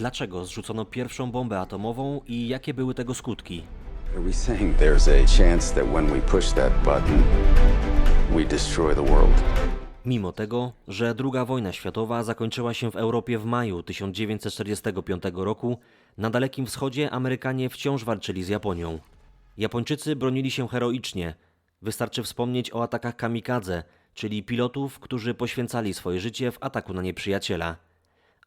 Dlaczego zrzucono pierwszą bombę atomową i jakie były tego skutki? Are we saying there's a chance that when we push that button, we destroy the world? Mimo tego, że II wojna światowa zakończyła się w Europie w maju 1945 roku, na Dalekim Wschodzie Amerykanie wciąż walczyli z Japonią. Japończycy bronili się heroicznie. Wystarczy wspomnieć o atakach kamikadze, czyli pilotów, którzy poświęcali swoje życie w ataku na nieprzyjaciela.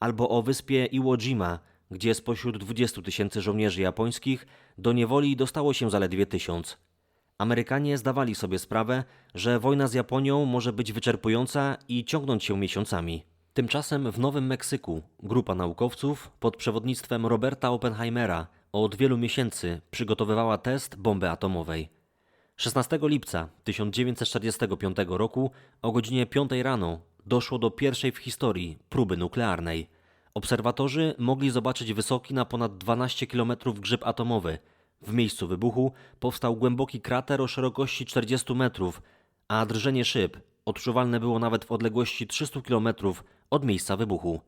Albo o wyspie Iwo Jima, gdzie spośród 20 tysięcy żołnierzy japońskich do niewoli dostało się zaledwie tysiąc. Amerykanie zdawali sobie sprawę, że wojna z Japonią może być wyczerpująca i ciągnąć się miesiącami. Tymczasem w Nowym Meksyku grupa naukowców pod przewodnictwem Roberta Oppenheimera od wielu miesięcy przygotowywała test bomby atomowej. 16 lipca 1945 roku o godzinie 5 rano doszło do pierwszej w historii próby nuklearnej. Obserwatorzy mogli zobaczyć wysoki na ponad 12 km grzyb atomowy. W miejscu wybuchu powstał głęboki krater o szerokości 40 metrów, a drżenie szyb odczuwalne było nawet w odległości 300 km od miejsca wybuchu.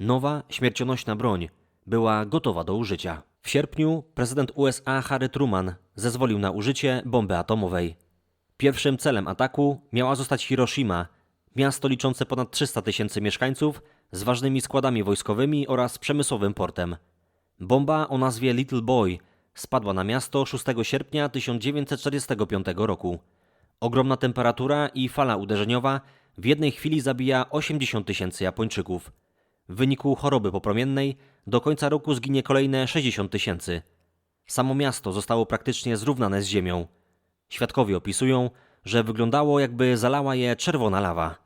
Nowa, śmiercionośna broń była gotowa do użycia. W sierpniu prezydent USA Harry Truman zezwolił na użycie bomby atomowej. Pierwszym celem ataku miała zostać Hiroshima, miasto liczące ponad 300 tysięcy mieszkańców z ważnymi składami wojskowymi oraz przemysłowym portem. Bomba o nazwie Little Boy spadła na miasto 6 sierpnia 1945 roku. Ogromna temperatura i fala uderzeniowa w jednej chwili zabija 80 tysięcy Japończyków. W wyniku choroby popromiennej do końca roku zginie kolejne 60 tysięcy. Samo miasto zostało praktycznie zrównane z ziemią. Świadkowie opisują, że wyglądało jakby zalała je czerwona lawa.